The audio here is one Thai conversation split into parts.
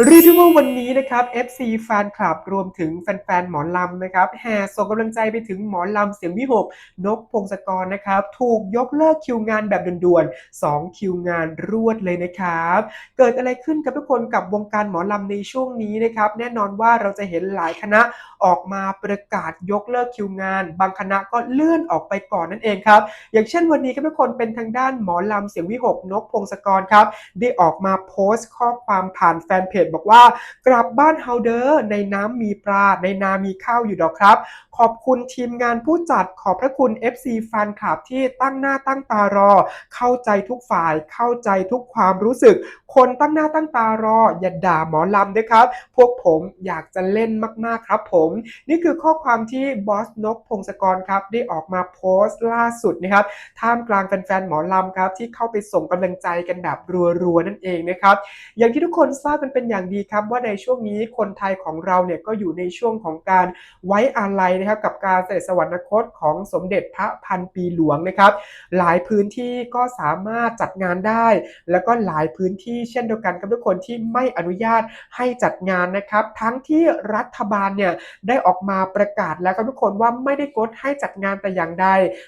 เรียกได้ว่าวันนี้นะครับ FC แฟนคลับรวมถึงแฟนๆหมอลำนะครับแห่ส่งกำลังใจไปถึงหมอลำเสียงวิหกนกพงศกรนะครับ ถูกยกเลิกคิวงานแบบด่วนๆ 2 คิวงานรวดเลยนะครับ เกิดอะไรขึ้นกับทุกคนกับวงการหมอลำในช่วงนี้นะครับ แน่นอนว่าเราจะเห็นหลายคณะออกมาประกาศยกเลิกคิวงาน บางคณะก็เลื่อนออกไปก่อนนั่นเองครับ อย่างเช่นวันนี้ครับทุกคนเป็นทางด้านหมอลำเสียงวิหกนกพงศกรครับได้ออกมาโพสต์ข้อความผ่านแฟนเพจบอกว่ากลับบ้านเฮาเดอร์ในน้ำมีปลา ในนามีข้าวอยู่ดอกครับ ขอบคุณทีมงานผู้จัดขอบพระคุณ FC แฟนคลับที่ตั้งหน้าตั้งตารอ เข้าใจทุกฝ่ายเข้าใจทุกความรู้สึก คนตั้งหน้าตั้งตารอ อย่าด่าหมอลำด้วยครับ พวกผมอยากจะเล่นมากๆครับผม นี่คือข้อความที่บอสนกพงศกรครับ ได้ออกมาโพสต์ล่าสุดนะครับท่ามกลางแฟนๆหมอลำครับ ที่เข้าไปส่งกำลังใจกันแบบรัวๆนั่นเองนะครับ อย่างที่ทุกคนทราบกันเป็นอย่างดีครับว่าในช่วงนี้คนไทยของเราเนี่ยก็อยู่ในช่วงของการไว้อาลัยนะครับกับการเสด็จสวรรคตของสมเด็จพระพันปีหลวงนะครับ หลายพื้นที่ก็สามารถจัดงานได้ แล้วก็หลายพื้นที่เช่นเดียวกันกับทุกคนที่ไม่อนุญาตให้จัดงานนะครับ ทั้งที่รัฐบาลเนี่ยได้ออกมาประกาศแล้วครับทุกคนว่าไม่ได้กดให้จัดงานแต่อย่างใด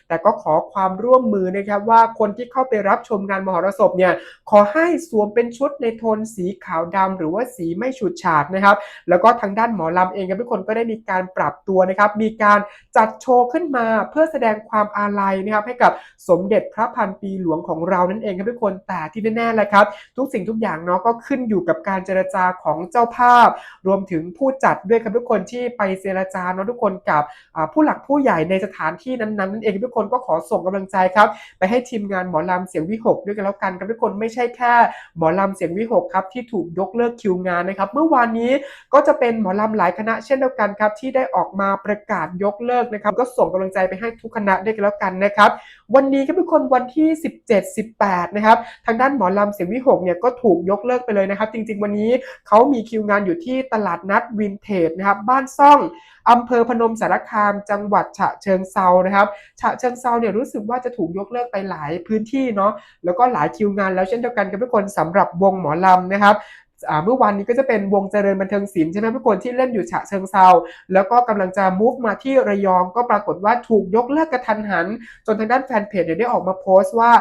แต่ก็ขอความร่วมมือนะครับว่าคนที่เข้าไปรับชมงานมหรสพเนี่ยขอให้สวมเป็นชุดในโทนสีขาวดำหรือว่าสีไม่ฉูดฉาดนะครับ แล้วก็ทางด้านหมอลำเองครับทุกคนก็ได้มีการปรับตัวนะครับ มีการจัดโชว์ขึ้นมาเพื่อแสดงความอาลัยนะครับให้กับสมเด็จพระพันปีหลวงของเรานั่นเองครับทุกคนแต่ที่แน่ๆแหละครับ ทุกสิ่งทุกอย่างเนาะก็ขึ้นอยู่กับการเจรจาของเจ้าภาพ รวมถึงผู้จัดด้วยครับทุกคนที่ไปเจรจาเนาะทุกคนกับผู้หลักผู้ใหญ่ในสถานที่นั้นๆนั่นเองทุกคนก็ขอส่งกำลังใจครับไปให้ทีมงานหมอลำเสียงวิหกด้วยกันแล้วกันครับทุกคนไม่ใช่แค่หมอลำเสียงวิหกครับที่ถูกยกเลิกคิวงานนะครับ เมื่อวานนี้ก็จะเป็นหมอลำหลายคณะเช่นเดียวกันครับ ที่ได้ออกมาประกาศยกเลิกนะครับ ก็ส่งกำลังใจไปให้ทุกคณะด้วยกันแล้วกันนะครับ วันนี้ครับทุกคนวันที่ 17 18 นะครับ ทางด้านหมอลำเสียงวิหกเนี่ยก็ถูกยกเลิกไปเลยนะครับ จริง ๆ วันนี้เขามีคิวงานอยู่ที่ตลาดนัดวินเทจนะครับ บ้านซ่องอำเภอพนมสารคาม จังหวัดฉะเชิงเซานะครับ ฉะเชิงเซาเนี่ยรู้สึกว่าจะถูกยกเลิกไปหลายพื้นที่เนาะ แล้วก็หลายคิวงานแล้วเช่นเดียวกันกับทุกคนสำหรับวงหมอลำนะครับ เมื่อวานนี้ก็จะเป็นวงเจริญบันเทิงศิลป์ใช่ไหมทุกคนที่เล่นอยู่ฉะเชิงเซาแล้วก็กำลังจะมูฟมาที่ระยองก็ปรากฏว่าถูกยกเลิกกระทันหัน จนทางด้านแฟนเพจเนี่ยได้ออกมาโพสต์ว่า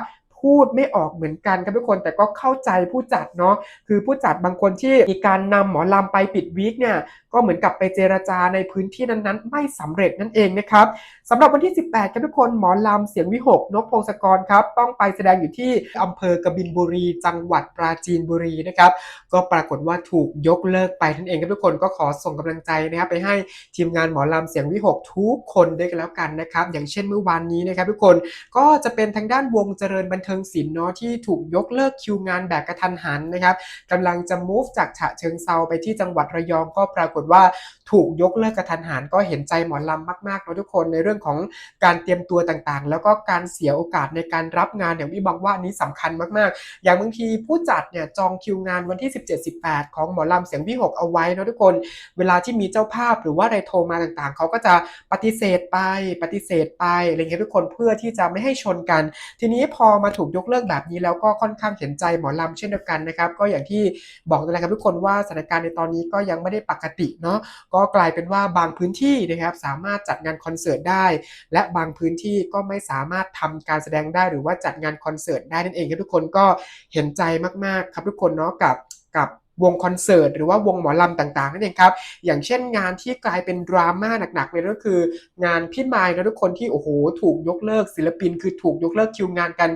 พูดไม่ออกเหมือนกันครับทุกคนแต่ก็เข้าใจผู้จัดเนาะคือผู้จัดบางคนที่มีการนำหมอลำไปปิดวีคเนี่ยก็เหมือนกับไปเจรจาในพื้นที่นั้นๆ ไม่สำเร็จนั่นเองนะครับสำหรับวันที่ 18ครับทุกคนหมอลำเสียงวิหกนกพงศกรครับต้องไปแสดงอยู่ที่อำเภอกบินบุรี จังหวัดปราจีนบุรีนะครับก็ปรากฏว่าถูกยกเลิกไปนั่นเองครับทุกคนก็ขอส่งกำลังใจนะครับไปให้ทีมงานหมอลำเสียงวิหกทุกคนด้วยกันแล้วกันนะครับอย่างเช่นเมื่อวานนี้นะครับทุกคนก็จะเป็นทางด้านวงเจริญบันเทิงศิลป์เนาะที่ถูกยกเลิกคิวงานแบบกระทันหันนะครับกำลังจะ move จากฉะเชิงเซาไปที่จังหวัดระยองก็ปรากฏว่าถูกยกเลิกกระทันหันก็เห็นใจหมอลำมากๆเนาะทุกคนในเรื่องของการเตรียมตัวต่างๆ แล้วก็การเสียโอกาสในการรับงานอย่างที่บอกว่านี้สำคัญมากๆ อย่างบางทีผู้จัดเนี่ยจองคิวงานวันที่ 17-18 ของหมอลำเสียงพี่หกเอาไว้เนาะทุกคน เวลาที่มีเจ้าภาพหรือว่าอะไรโทรมาต่างๆ เขาก็จะปฏิเสธไปปฏิเสธไปอะไรเงี้ยทุกคนเพื่อที่จะไม่ให้ชนกัน ทีนี้พอมาถูกยกเลิกแบบนี้แล้วก็ค่อนข้างเห็นใจหมอลำเช่นเดียวกันนะครับ ก็อย่างที่บอกกันนะครับทุกคนว่าสถานการณ์ในตอนนี้ก็ยังไม่ได้ปกติเนาะก็กลายเป็นว่าบางพื้นที่นะครับสามารถจัดงานคอนเสิร์ตได้ และบางพื้นที่ก็ไม่สามารถทำการแสดงได้หรือว่าจัดงานคอนเสิร์ตได้นั่นเองครับทุกคนก็เห็นใจมากๆครับทุกคนเนาะกับกับ วงคอนเสิร์ตหรือว่าวงหมอลำต่างๆนั่นเองครับ อย่างเช่นงานที่กลายเป็นดราม่าหนักๆเลยก็คือ งานพี่มายนะทุกคนที่โอ้โหถูกยกเลิกศิลปิน คือถูกยกเลิกคิวงานกัน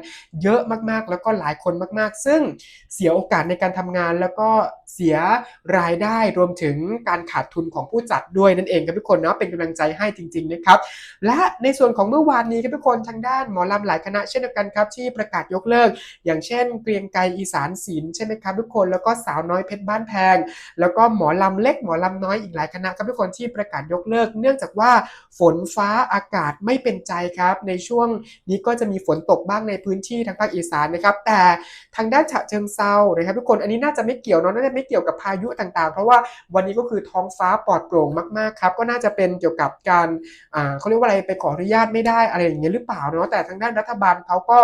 เยอะมากๆ แล้วก็หลายคนมากๆ ซึ่งเสียโอกาสในการทำงานแล้วก็เสียรายได้รวมถึงการขาดทุนของผู้จัดด้วยนั่นเองครับทุกคนเนาะเป็นกำลังใจให้จริงๆนะครับและในส่วนของเมื่อวานนี้ครับทุกคนทางด้านหมอลำหลายคณะเช่นเดียวกันครับที่ประกาศยกเลิก อย่างเช่น เกรียงไกรอีสานศิลป์ใช่ไหมครับทุกคนแล้วก็สาวน้อยเพชรบ้านแพง แล้วก็หมอลำเล็กหมอลำน้อยอีกหลายคณะครับทุกคนที่ประกาศยกเลิก เนื่องจากว่าฝนฟ้าอากาศไม่เป็นใจครับ ในช่วงนี้ก็จะมีฝนตกบ้างในพื้นที่ทางภาคอีสานนะครับ แต่ทางด้านฉะเชิงเซานะครับทุกคนอันนี้น่าจะไม่เกี่ยวเนาะน่าจะไม่เกี่ยวกับพายุต่างๆ เพราะว่าวันนี้ก็คือท้องฟ้าปลอดโปร่งมากๆครับก็น่าจะเป็นเกี่ยวกับการเขาเรียกว่าอะไรไปขออนุญาตไม่ได้อะไรอย่างเงี้ยหรือเปล่าเนาะแต่ทางด้านรัฐบาลเขาก็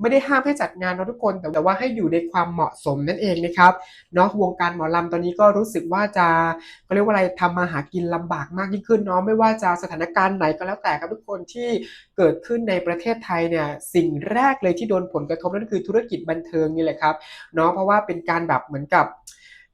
ไม่ได้ห้ามให้จัดงานเนาะทุกคนแต่ว่าให้อยู่ในความเหมาะสมนั่นเองนะครับเนาะวงงการหมอลำตอนนี้ก็รู้สึกว่าจะเขาเรียกว่าอะไรทำมาหากินลำบากมากยิ่งขึ้นเนาะไม่ว่าจะสถานการณ์ไหนก็แล้วแต่ครับทุกคนที่เกิดขึ้นในประเทศไทยเนี่ยสิ่งแรกเลยที่โดนผลกระทบนั่นคือธุรกิจบันเทิงนี่แหละครับเนาะเพราะว่าเป็นการแบบเหมือนกับ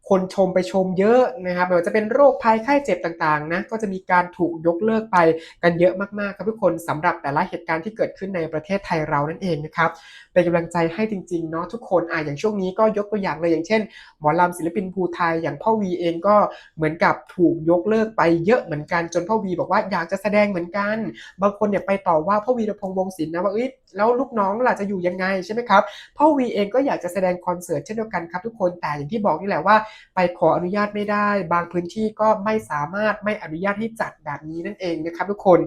คนชมไปชมเยอะนะครับไม่ว่าจะเป็นโรคภัยไข้เจ็บต่างๆนะก็จะมีการถูกยกเลิกไปกันเยอะมากๆครับทุกคนสำหรับแต่ละเหตุการณ์ที่เกิดขึ้นในประเทศไทยเรานั่นเองนะครับเป็นกำลังใจให้จริงๆเนาะทุกคนอะอย่างช่วงนี้ก็ยกตัวอย่างเลยอย่างเช่นหมอลำศิลปินภูไทยอย่างพ่อวีเองก็เหมือนกับถูกยกเลิกไปเยอะเหมือนกันจนพ่อวีบอกว่าอยากจะแสดงเหมือนกัน บางคนเนี่ยไปต่อว่าพ่อวีรพงษ์วงศิลป์นะว่าเอ้ยแล้วลูกน้องล่ะจะอยู่ยังไงใช่ไหมครับพ่อวีเองก็อยากจะแสดงคอนเสิร์ตเช่นเดียวกันครับทุกคนแต่อย่างที่บอกนี่แหละว่าไปขออนุญาตไม่ได้ บางพื้นที่ก็ไม่สามารถไม่อนุญาตให้จัดแบบนี้นั่นเองนะครับทุกคน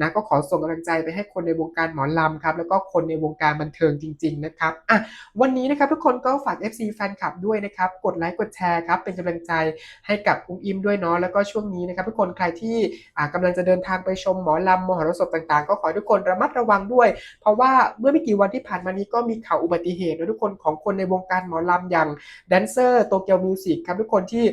นะก็ขอส่งกำลังใจไปให้คนในวงการหมอลำครับแล้วก็คนในวงการบันเทิงจริง ๆ นะครับอะวันนี้นะครับทุกคนก็ฝาก FC แฟนคลับด้วยนะครับกดไลค์กดแชร์ครับเป็นกำลังใจให้กับอุ้มอิมด้วยเนาะแล้วก็ช่วงนี้นะครับทุกคนใครที่อ่ากำลังจะเดินทางไปชมหมอลำมหรสพต่างๆ ก็ขอทุกคนระมัดระวังด้วย เพราะว่าเมื่อไม่กี่วันที่ผ่านมานี้ก็มีข่าวอุบัติเหตุนะทุกคนของคนในวงการหมอลำอย่างแดนเซอร์โตเกียวมิวสกครับทุกคนที่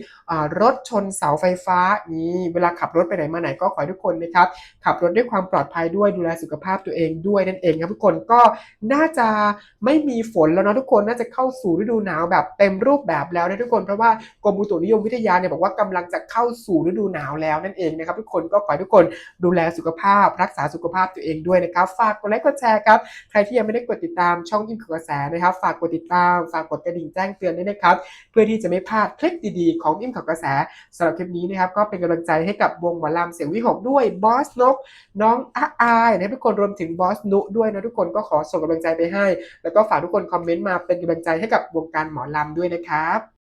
รถชนเสาไฟฟ้านี่เวลาขับรถไปไหนมาไหนก็ขอให้ทุกคนนะครับขับรถด้วยความปลอดภัยด้วยดูแลสุขภาพตัวเองด้วยนั่นเองครับทุกคนก็น่าจะไม่มีฝนแล้วเนาะทุกคนน่าจะเข้าสู่ฤดูหนาวแบบเต็มรูปแบบแล้วนะทุกคนเพราะว่ากรมอุตุนิยมวิทยาเนี่ยบอกว่ากำลังจะเข้าสู่ฤดูหนาวแล้วนั่นเองนะครับทุกคนก็ขอให้ทุกคนดูแลสุขภาพ รักษาสุขภาพตัวเองด้วยนะครับฝากกดไลค์กดแชร์ครับใครที่ยังไม่ได้กดติดตามช่องยิ้มข่าวกระแสนะครับ ฝากกดติดตามฝากกดกระดิ่งแจ้งเตือนด้วยนะครับ เพื่อที่จะไม่พลาดคลิปดีๆ ของอิมข่าวกระแสสำหรับคลิปนี้นะครับก็เป็นกำลังใจให้กับวงหมอลำเสียงวิหกด้วยบอสนก น้องอาอายนะทุกคนรวมถึงบอสนุด้วยนะทุกคนก็ขอส่งกำลังใจไปให้ แล้วก็ฝากทุกคนคอมเมนต์มาเป็นกำลังใจให้กับวงการหมอลำด้วยนะครับ